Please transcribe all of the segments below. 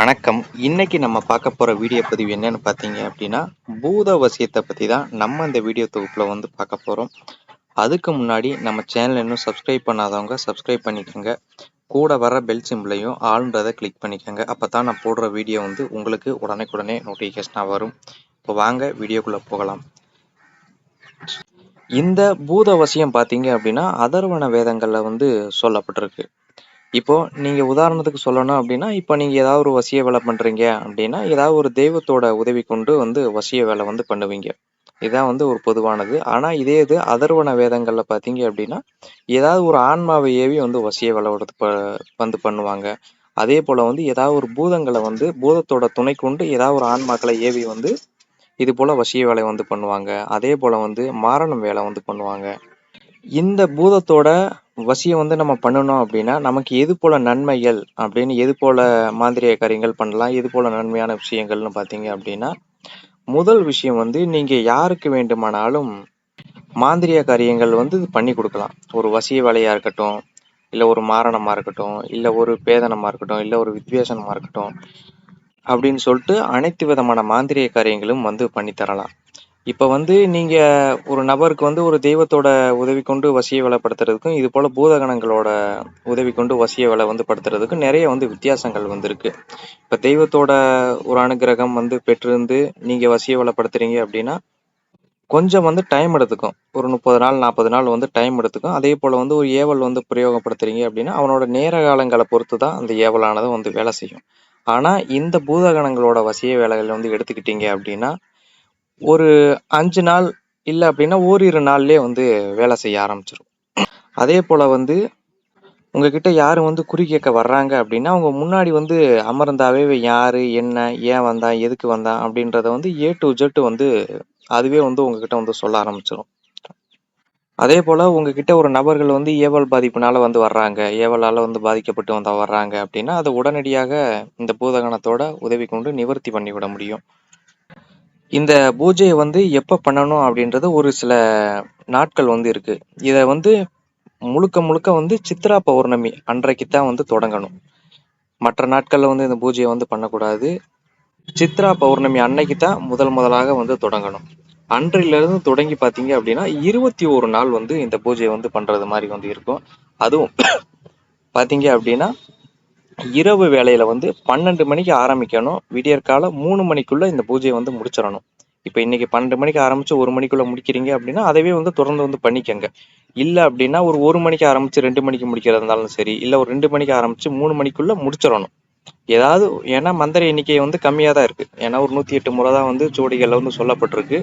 வணக்கம். இன்னைக்கு நம்ம பார்க்க போற வீடியோ பதிவு என்னன்னு பார்த்தீங்க அப்படின்னா பூத வசியத்தை தான் நம்ம இந்த வீடியோ தொகுப்பில் வந்து பார்க்க போறோம். அதுக்கு முன்னாடி நம்ம சேனல் இன்னும் சப்ஸ்கிரைப் பண்ணாதவங்க சப்ஸ்கிரைப் பண்ணிக்கோங்க. கூட வர பெல் சிம்பிளையும் ஆளுன்றதை கிளிக் பண்ணிக்கோங்க. அப்போ தான் நான் போடுற வீடியோ வந்து உங்களுக்கு உடனே நோட்டிஃபிகேஷனாக வரும். இப்போ வாங்க வீடியோக்குள்ளே போகலாம். இந்த பூத வசியம் பார்த்தீங்க அப்படின்னா அதர்வன வேதங்களில் வந்து சொல்லப்பட்டிருக்கு. இப்போ நீங்க உதாரணத்துக்கு சொல்லணும் அப்படின்னா, இப்போ நீங்க ஏதாவது ஒரு வசிய வேலை பண்றீங்க அப்படின்னா, ஏதாவது ஒரு தெய்வத்தோட உதவி கொண்டு வந்து வசிய வேலை வந்து பண்ணுவீங்க. இதான் வந்து ஒரு பொதுவானது. ஆனா இதே இது அதர்வன வேதங்கள்ல பார்த்தீங்க அப்படின்னா, ஏதாவது ஒரு ஆன்மாவை ஏவி வந்து வசிய வேலை வந்து பண்ணுவாங்க. அதே போல வந்து ஏதாவது ஒரு பூதங்களை வந்து பூதத்தோட துணை கொண்டு ஏதாவது ஒரு ஆன்மாக்களை ஏவி வந்து இது போல வசிய வேலை வந்து பண்ணுவாங்க. அதே போல வந்து மாரணம் வேலை வந்து பண்ணுவாங்க. இந்த பூதத்தோட வசியம் வந்து நம்ம பண்ணணும் அப்படின்னா நமக்கு எது போல நன்மைகள் அப்படின்னு எது போல மாந்திரிய காரியங்கள் பண்ணலாம் எது போல நன்மையான விஷயங்கள்னு பார்த்தீங்க அப்படின்னா முதல் விஷயம் வந்து நீங்க யாருக்கு வேண்டுமானாலும் மாந்திரிய காரியங்கள் வந்து பண்ணி கொடுக்கலாம். ஒரு வசிய வேலையா இருக்கட்டும் இல்லை ஒரு மாரணமா இருக்கட்டும் இல்லை ஒரு பேதனமா இருக்கட்டும் இல்லை ஒரு வித்வேஷனமாக இருக்கட்டும் அப்படின்னு சொல்லிட்டு அனைத்து விதமான மாந்திரிய காரியங்களும் வந்து பண்ணி தரலாம். இப்போ வந்து நீங்க ஒரு நபருக்கு வந்து ஒரு தெய்வத்தோட உதவி கொண்டு வசிய வேலைப்படுத்துறதுக்கும் இது போல பூதகணங்களோட உதவி கொண்டு வசிய வேலை வந்து படுத்துறதுக்கும் நிறைய வந்து வித்தியாசங்கள் வந்திருக்கு. இப்போ தெய்வத்தோட ஒரு அனுகிரகம் வந்து பெற்றிருந்து நீங்க வசிய வேலைப்படுத்துறீங்க அப்படின்னா கொஞ்சம் வந்து டைம் எடுத்துக்கும். ஒரு முப்பது நாள் நாற்பது நாள் வந்து டைம் எடுத்துக்கும். அதே போல் வந்து ஒரு ஏவல் வந்து பிரயோகப்படுத்துறீங்க அப்படின்னா அவனோட நேர காலங்களை பொறுத்து தான் அந்த ஏவலானது வந்து வேலை செய்யும். ஆனால் இந்த பூதகணங்களோட வசிய வேலைகள் வந்து எடுத்துக்கிட்டீங்க அப்படின்னா ஒரு அஞ்சு நாள் இல்லை அப்படின்னா ஓரிரு நாள்லயே வந்து வேலை செய்ய ஆரம்பிச்சிடும் அதே போல் வந்து உங்ககிட்ட யாரும் வந்து குறி கேட்க வர்றாங்க அப்படின்னா அவங்க முன்னாடி வந்து அமர்ந்தாவே யாரு என்ன ஏன் வந்தான் எதுக்கு வந்தான் அப்படின்றத வந்து ஏ டு ஜெட்டு வந்து அதுவே வந்து உங்ககிட்ட வந்து சொல்ல ஆரம்பிச்சிடும் அதே போல் உங்ககிட்ட ஒரு நபர்கள் வந்து ஏவல் பாதிப்புனால வந்து வர்றாங்க ஏவலால் வந்து பாதிக்கப்பட்டு வந்தா வர்றாங்க அப்படின்னா அதை உடனடியாக இந்த பூதகணத்தோட உதவி கொண்டு நிவர்த்தி பண்ணிவிட முடியும். இந்த பூஜையை வந்து எப்போ பண்ணணும் அப்படின்றது ஒரு சில நாட்கள் வந்து இருக்கு. இதை வந்து முழுக்க முழுக்க வந்து சித்ரா பௌர்ணமி அன்றைக்கு தான் வந்து தொடங்கணும். மற்ற நாட்களில் வந்து இந்த பூஜையை வந்து பண்ணக்கூடாது. சித்ரா பௌர்ணமி அன்னைக்கு தான் முதல் முதலாக வந்து தொடங்கணும். அன்றிலிருந்து தொடங்கி பார்த்தீங்க அப்படின்னா இருபத்தி ஒரு நாள் வந்து இந்த பூஜையை வந்து பண்றது மாதிரி வந்து இருக்கும். அதுவும் பார்த்தீங்க அப்படின்னா இரவு வேலையில வந்து பன்னெண்டு மணிக்கு ஆரம்பிக்கணும். விடியற்கால மூணு மணிக்குள்ள இந்த பூஜையை வந்து முடிச்சிடணும். இப்போ இன்னைக்கு பன்னெண்டு மணிக்கு ஆரம்பிச்சு ஒரு மணிக்குள்ள முடிக்கிறீங்க அப்படின்னா அதவே வந்து தொடர்ந்து வந்து பண்ணிக்கங்க. இல்லை அப்படின்னா ஒரு ஒரு மணிக்கு ஆரம்பிச்சு ரெண்டு மணிக்கு முடிக்கிறதா இருந்தாலும் சரி இல்லை ஒரு ரெண்டு மணிக்கு ஆரம்பிச்சு மூணு மணிக்குள்ள முடிச்சிடணும். ஏதாவது ஏன்னா மந்திர எண்ணிக்கை வந்து கம்மியாக தான் இருக்கு. ஏன்னா ஒரு நூத்தி எட்டு முறை தான் வந்து ஜோடிகள்ல வந்து சொல்லப்பட்டிருக்கு.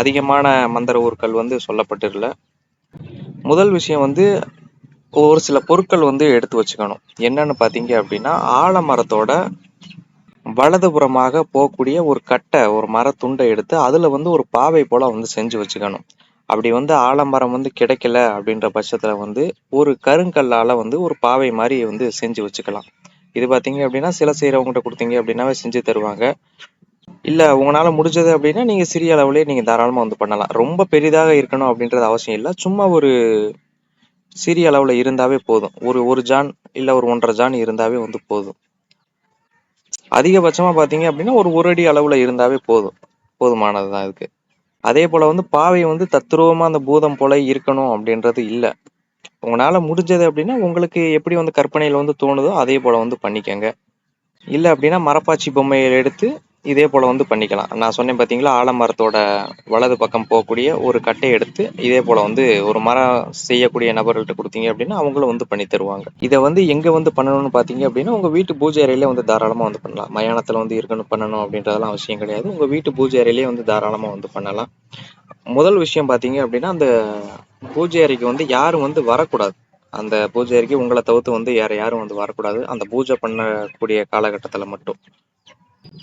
அதிகமான மந்திர ஊர்கள் வந்து சொல்லப்பட்டிருல முதல் விஷயம் வந்து ஒரு சில பொருட்கள் வந்து எடுத்து வச்சுக்கணும். என்னன்னு பார்த்தீங்க அப்படின்னா ஆலமரத்தோட வலதுபுறமாக போகக்கூடிய ஒரு கட்டை ஒரு மரத்துண்டை எடுத்து அதில் வந்து ஒரு பாவை போல் வந்து செஞ்சு வச்சுக்கணும். அப்படி வந்து ஆலமரம் வந்து கிடைக்கல அப்படின்ற பட்சத்தில் வந்து ஒரு கருங்கல்லால் வந்து ஒரு பாவை மாதிரி வந்து செஞ்சு வச்சுக்கலாம். இது பார்த்தீங்க அப்படின்னா சில செய்கிறவங்ககிட்ட கொடுத்தீங்க அப்படின்னாவே செஞ்சு தருவாங்க. இல்லை உங்களால் முடிஞ்சது அப்படின்னா நீங்கள் சிறிய அளவுலேயே நீங்கள் தாராளமாக வந்து பண்ணலாம். ரொம்ப பெரிதாக இருக்கணும் அப்படின்றது அவசியம் இல்லை. சும்மா ஒரு சிறிய அளவுல இருந்தாவே போதும். ஒரு ஒரு ஜான் இல்லை ஒரு ஒன்றரை ஜான் இருந்தாவே வந்து போதும். அதிகபட்சமா பார்த்தீங்க அப்படின்னா ஒரு ஒரு அடி அளவுல இருந்தாவே போதும். போதுமானதுதான் இதுக்கு. அதே போல வந்து பாவை வந்து தத்ரூபமா அந்த பூதம் போல இருக்கணும் அப்படின்றது இல்லை. உங்களால முடிஞ்சது அப்படின்னா உங்களுக்கு எப்படி வந்து கற்பனையில் வந்து தோணுதோ அதே போல வந்து பண்ணிக்கங்க. இல்லை அப்படின்னா மரப்பாச்சி பொம்மையை எடுத்து இதே போல் வந்து பண்ணிக்கலாம். நான் சொன்னேன் பார்த்தீங்களா ஆலமரத்தோட வலது பக்கம் போகக்கூடிய ஒரு கட்டையை எடுத்து இதே போல் வந்து ஒரு மரம் செய்யக்கூடிய நபர்கள்ட்ட கொடுத்தீங்க அப்படின்னா அவங்களும் வந்து பண்ணி தருவாங்க. இதை வந்து எங்கே வந்து பண்ணணும்னு பார்த்தீங்க அப்படின்னா உங்கள் வீட்டு பூஜை அறையிலே வந்து தாராளமாக வந்து பண்ணலாம். மயானத்தில் வந்து இருக்கணும் பண்ணணும் அப்படின்றதெல்லாம் அவசியம் கிடையாது. உங்கள் வீட்டு பூஜை அறையிலே வந்து தாராளமாக வந்து பண்ணலாம். முதல் விஷயம் பார்த்தீங்க அப்படின்னா அந்த பூஜை அறைக்கு வந்து யாரும் வந்து வரக்கூடாது. அந்த பூஜை அறைக்கு உங்களை தவிர்த்து வந்து யார் யாரும் வந்து வரக்கூடாது. அந்த பூஜை பண்ணக்கூடிய காலகட்டத்தில் மட்டும்.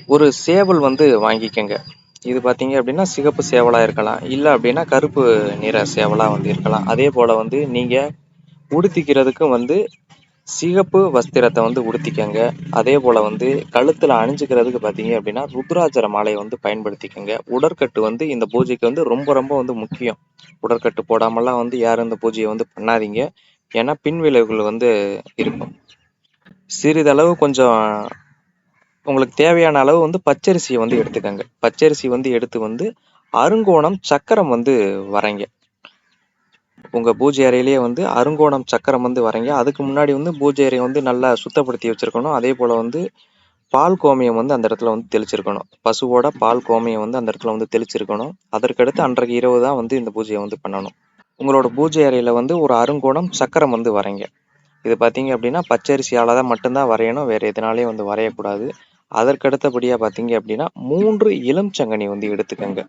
ஒரு சேவல் வந்து வாங்கிக்கங்க. இது பார்த்தீங்க அப்படின்னா சிகப்பு சேவலாக இருக்கலாம். இல்லை அப்படின்னா கருப்பு நிற சேவலாக வந்து இருக்கலாம். அதே போல் வந்து நீங்கள் உடுத்திக்கிறதுக்கும் வந்து சிகப்பு வஸ்திரத்தை வந்து உடுத்திக்கங்க. அதே போல் வந்து கழுத்தில் அணிஞ்சுக்கிறதுக்கு பார்த்தீங்க அப்படின்னா ருத்ராஜர மாலையை வந்து பயன்படுத்திக்கங்க. உடற்கட்டு வந்து இந்த பூஜைக்கு வந்து ரொம்ப ரொம்ப வந்து முக்கியம். உடற்கட்டு போடாமலாம் வந்து யாரும் இந்த பூஜையை வந்து பண்ணாதீங்க. ஏன்னா பின் விளைவுகள் வந்து இருக்கும். சிறிதளவு கொஞ்சம் உங்களுக்கு தேவையான அளவு வந்து பச்சரிசியை வந்து எடுத்துக்கங்க. பச்சரிசி வந்து எடுத்து வந்து அருங்கோணம் சக்கரம் வந்து வரைங்க. உங்கள் பூஜை அறையிலேயே வந்து அருங்கோணம் சக்கரம் வந்து வரைங்க. அதுக்கு முன்னாடி வந்து பூஜை அறையை வந்து நல்லா சுத்தப்படுத்தி வச்சுருக்கணும். அதே போல் வந்து பால் கோமியம் வந்து அந்த இடத்துல வந்து தெளிச்சிருக்கணும். பசுவோட பால் கோமியம் வந்து அந்த இடத்துல வந்து தெளிச்சிருக்கணும். அதற்கடுத்து அன்றைக்கு இரவு தான் வந்து இந்த பூஜையை வந்து பண்ணணும். உங்களோட பூஜை அறையில் வந்து ஒரு அருங்கோணம் சக்கரம் வந்து வரைங்க. இது பார்த்தீங்க அப்படின்னா பச்சரிசியால் தான் மட்டும்தான் வரையணும். வேறு எதனாலையும் வந்து வரையக்கூடாது. அதற்கு அடுத்தபடியா பார்த்தீங்க அப்படின்னா மூன்று எலுமிச்சங்கனி வந்து எடுத்துக்கங்க.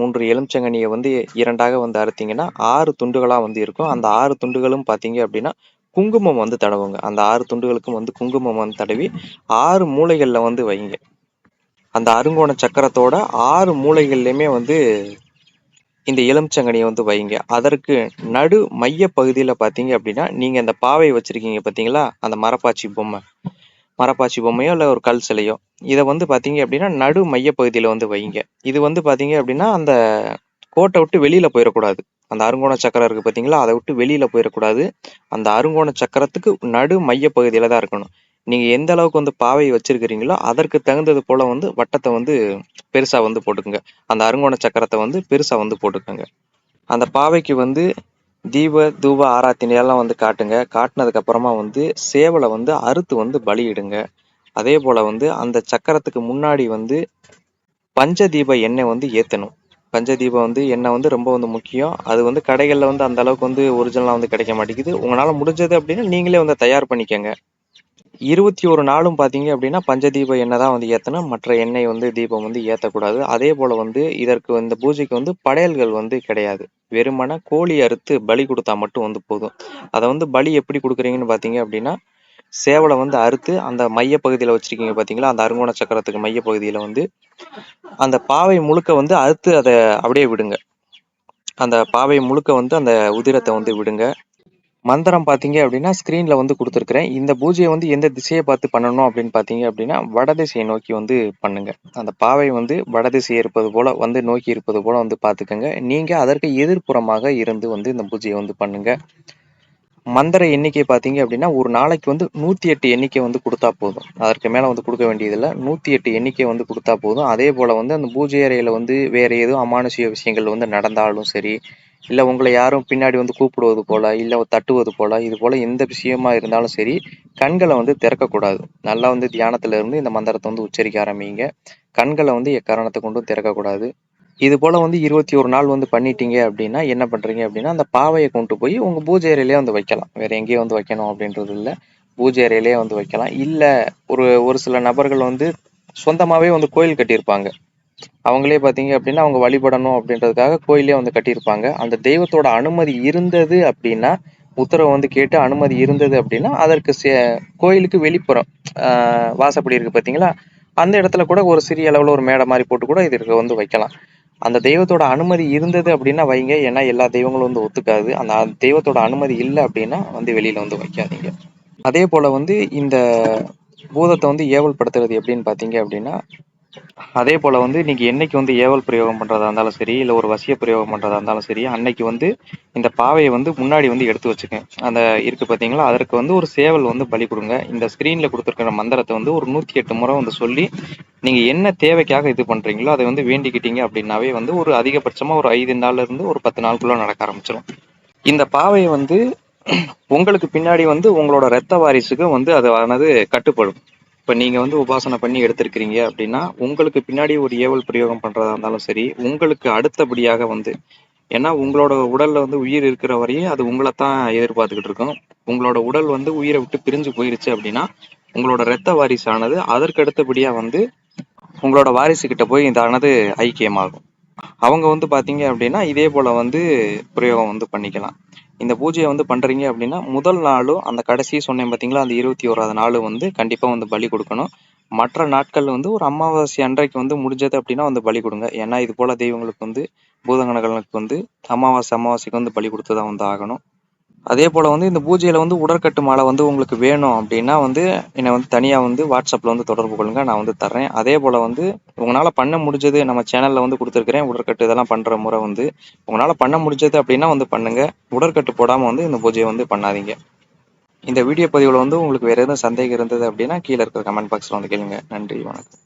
மூன்று எலுமிச்சங்கனியை வந்து இரண்டாக வந்து அறுத்தீங்கன்னா ஆறு துண்டுகளா வந்து இருக்கும். அந்த ஆறு துண்டுகளும் பார்த்தீங்க அப்படின்னா குங்குமம் வந்து தடவுங்க. அந்த ஆறு துண்டுகளுக்கும் வந்து குங்குமம் வந்து தடவி ஆறு மூலைகள்ல வந்து வைங்க. அந்த அருங்கோண சக்கரத்தோட ஆறு மூலைகள்லையுமே வந்து இந்த எலுமிச்சங்கனியை வந்து வைங்க. அதற்கு நடு மைய பகுதியில் பார்த்தீங்க அப்படின்னா நீங்கள் இந்த பாவை வச்சிருக்கீங்க பார்த்தீங்களா அந்த மரப்பாச்சி பொம்மை. மரப்பாச்சி பொம்மையோ இல்லை ஒரு கல் சிலையோ. இதை வந்து பார்த்தீங்க அப்படின்னா நடு மைய பகுதியில் வந்து வைங்க. இது வந்து பார்த்தீங்க அப்படின்னா அந்த கோட்டை விட்டு வெளியில் போயிடக்கூடாது. அந்த அருங்கோண சக்கரம் இருக்குது பார்த்தீங்களா அதை விட்டு வெளியில் போயிடக்கூடாது. அந்த அருங்கோண சக்கரத்துக்கு நடு மைய பகுதியில் தான் இருக்கணும். நீங்கள் எந்த அளவுக்கு வந்து பாவை வச்சிருக்கிறீங்களோ அதற்கு தகுந்தது போல் வந்து வட்டத்தை வந்து பெருசாக வந்து போட்டுக்கோங்க. அந்த அருங்கோண சக்கரத்தை வந்து பெருசாக வந்து போட்டுக்கோங்க. அந்த பாவைக்கு வந்து தீப தூப ஆராத்தினையெல்லாம் வந்து காட்டுங்க. காட்டினதுக்கு அப்புறமா வந்து சேவலை வந்து அறுத்து வந்து பலியிடுங்க. அதே போல் வந்து அந்த சக்கரத்துக்கு முன்னாடி வந்து பஞ்சதீப எண்ணெய் வந்து ஏற்றணும் பஞ்சதீபம் வந்து எண்ணெய் வந்து ரொம்ப வந்து முக்கியம். அது வந்து கடைகளில் வந்து அந்த அளவுக்கு வந்து ஒரிஜினலாக வந்து கிடைக்க மாட்டேங்குது. உங்களால் முடிஞ்சது அப்படின்னா நீங்களே வந்து தயார் பண்ணிக்கங்க. இருபத்தி ஒரு நாளும் பார்த்தீங்க அப்படின்னா பஞ்சதீப எண்ணெய் தான் வந்து ஏற்றணும் மற்ற எண்ணெய் வந்து தீபம் வந்து ஏற்றக்கூடாது அதே போல் வந்து இதற்கு இந்த பூஜைக்கு வந்து படையல்கள் வந்து கிடையாது. வெறுமன கோழி அறுத்து பலி கொடுத்தா மட்டும் வந்து போதும். அதை வந்து பலி எப்படி கொடுக்குறீங்கன்னு பார்த்தீங்க அப்படின்னா சேவலை வந்து அறுத்து அந்த மைய பகுதியில் வச்சிருக்கீங்க பார்த்தீங்களா அந்த அருங்கோண சக்கரத்துக்கு மைய பகுதியில் வந்து அந்த பாவை முழுக்க வந்து அறுத்து அதை அப்படியே விடுங்க. அந்த பாவை முழுக்க வந்து அந்த உதிரத்தை வந்து விடுங்க. மந்திரம் பார்த்தீங்க அப்படின்னா ஸ்க்ரீனில் வந்து கொடுத்துருக்குறேன். இந்த பூஜையை வந்து எந்த திசையை பார்த்து பண்ணணும் அப்படின்னு பார்த்தீங்க அப்படின்னா வடதிசையை நோக்கி வந்து பண்ணுங்க. அந்த பாவை வந்து வடதிசை இருப்பது போல வந்து நோக்கி இருப்பது போல வந்து பார்த்துக்கோங்க. நீங்கள் அதற்கு எதிர்ப்புறமாக இருந்து வந்து இந்த பூஜையை வந்து பண்ணுங்க. மந்திர எண்ணிக்கை பார்த்தீங்க அப்படின்னா ஒரு நாளைக்கு வந்து நூற்றி எட்டு எண்ணிக்கை வந்து கொடுத்தா போதும். அதற்கு மேலே வந்து கொடுக்க வேண்டியதில்லை. நூற்றி எட்டு எண்ணிக்கை வந்து கொடுத்தா போதும். அதே போல் வந்து அந்த பூஜை அறையில் வந்து வேறு எதுவும் அமானுஷிய விஷயங்கள் வந்து நடந்தாலும் சரி இல்லை உங்களை யாரும் பின்னாடி வந்து கூப்பிடுவது போல் இல்லை தட்டுவது போல் இது போல் எந்த விஷயமா இருந்தாலும் சரி கண்களை வந்து திறக்கக்கூடாது. நல்லா வந்து தியானத்தில் இருந்து இந்த மந்திரத்தை வந்து உச்சரிக்க ஆரம்பிங்க. கண்களை வந்து எக்காரணத்தை கொண்டும் திறக்கக்கூடாது. இது போல் வந்து இருபத்தி ஒரு நாள் வந்து பண்ணிட்டீங்க அப்படின்னா என்ன பண்ணுறீங்க அப்படின்னா அந்த பாவையை கொண்டு போய் உங்கள் பூஜை அறையிலே வந்து வைக்கலாம். வேறு எங்கேயும் வந்து வைக்கணும் அப்படின்றது இல்லை. பூஜை அறையிலே வந்து வைக்கலாம். இல்லை ஒரு ஒரு சில நபர்கள் வந்து சொந்தமாகவே வந்து கோயில் கட்டியிருப்பாங்க. அவங்களே பார்த்தீங்க அப்படின்னா அவங்க வழிபடணும் அப்படின்றதுக்காக கோயிலே வந்து கட்டியிருப்பாங்க. அந்த தெய்வத்தோட அனுமதி இருந்தது அப்படின்னா உத்தரவு வந்து கேட்டு அனுமதி இருந்தது அப்படின்னா அதற்கு கோயிலுக்கு வெளிப்புறம் வாசப்படி இருக்குது பார்த்தீங்களா அந்த இடத்துல கூட ஒரு சிறிய அளவில் ஒரு மேடை மாதிரி போட்டு கூட இதற்கு வந்து வைக்கலாம். அந்த தெய்வத்தோட அனுமதி இருந்தது அப்படின்னா வைங்க. ஏன்னா எல்லா தெய்வங்களும் வந்து ஒத்துக்காது. அந்த தெய்வத்தோட அனுமதி இல்லை அப்படின்னா வந்து வெளியில வந்து வைக்காதீங்க. அதே போல வந்து இந்த பூதத்தை வந்து ஏவல் படுத்துறது எப்படின்னு பார்த்தீங்க அப்படின்னா அதே போல வந்து நீங்க என்னைக்கு வந்து ஏவல் பிரயோகம் பண்றதா இருந்தாலும் சரி இல்லை ஒரு வசிய பிரயோகம் பண்றதா இருந்தாலும் சரி அன்னைக்கு வந்து இந்த பாவையை வந்து முன்னாடி வந்து எடுத்து வச்சுக்கேன் அந்த இருக்கு பார்த்தீங்களா அதற்கு வந்து ஒரு சேவல் வந்து பலி கொடுங்க. இந்த ஸ்க்ரீன்ல கொடுத்துருக்கிற மந்திரத்தை வந்து ஒரு நூற்றி எட்டு முறை வந்து சொல்லி நீங்க என்ன தேவைக்காக இது பண்றீங்களோ அதை வந்து வேண்டிக்கிட்டீங்க அப்படின்னாவே வந்து ஒரு அதிகபட்சமா ஒரு ஐந்து நாள்ல இருந்து ஒரு பத்து நாளுக்குள்ள நடக்க ஆரம்பிச்சிடும் இந்த பாவையை வந்து உங்களுக்கு பின்னாடி வந்து உங்களோட ரத்த வாரிசுக்கு வந்து அது ஆனது கட்டுப்படும். இப்போ நீங்கள் வந்து உபாசனை பண்ணி எடுத்திருக்கிறீங்க அப்படின்னா உங்களுக்கு பின்னாடி ஒரு ஏவல் பிரயோகம் பண்ணுறதா இருந்தாலும் சரி உங்களுக்கு அடுத்தபடியாக வந்து ஏன்னா உங்களோட உடல்ல வந்து உயிர் இருக்கிற வரையும் அது உங்களை தான் எதிர்பார்த்துக்கிட்டு இருக்கும். உங்களோட உடல் வந்து உயிரை விட்டு பிரிஞ்சு போயிருச்சு அப்படின்னா உங்களோட ரத்த வாரிசானது அதற்கு அடுத்தபடியாக வந்து உங்களோட வாரிசு கிட்ட போய் இதானது ஐக்கியமாகும். அவங்க வந்து பார்த்தீங்க அப்படின்னா இதே போல் வந்து பிரயோகம் வந்து பண்ணிக்கலாம். இந்த பூஜையை வந்து பண்ணுறீங்க அப்படின்னா முதல் நாளும் அந்த கடைசி சொன்னேன் பார்த்தீங்களா அந்த இருபத்தி ஓராவது நாள் வந்து கண்டிப்பாக வந்து பலி கொடுக்கணும். மற்ற நாட்கள் வந்து ஒரு அமாவாசை அன்றைக்கு வந்து முடிஞ்சது அப்படின்னா வந்து பலி கொடுங்க. ஏன்னா இது போல் தெய்வங்களுக்கு வந்து பூதகணங்களுக்கு வந்து அமாவாசை அமாவாசைக்கு வந்து பலி கொடுத்து தான் வந்து ஆகணும். அதே போல் வந்து இந்த பூஜையில் வந்து உடற்கட்டு மாலை வந்து உங்களுக்கு வேணும் அப்படின்னா வந்து என்னை வந்து தனியாக வந்து வாட்ஸ்அப்பில் வந்து தொடர்பு கொள்ளுங்க நான் வந்து தர்றேன். அதே போல் வந்து உங்களால் பண்ண முடிஞ்சது நம்ம சேனலில் வந்து கொடுத்துருக்குறேன் உடற்கட்டு இதெல்லாம் பண்ணுற முறை வந்து. உங்களால் பண்ண முடிஞ்சது அப்படின்னா வந்து பண்ணுங்கள் உடற்கட்டு போடாமல் வந்து இந்த பூஜையை வந்து பண்ணாதீங்க. இந்த வீடியோ பதிவில் வந்து உங்களுக்கு வேறு எதுவும் சந்தேகம் இருந்தது அப்படின்னா கீழே இருக்கிற கமெண்ட் பாக்ஸில் வந்து கேளுங்க. நன்றி வணக்கம்.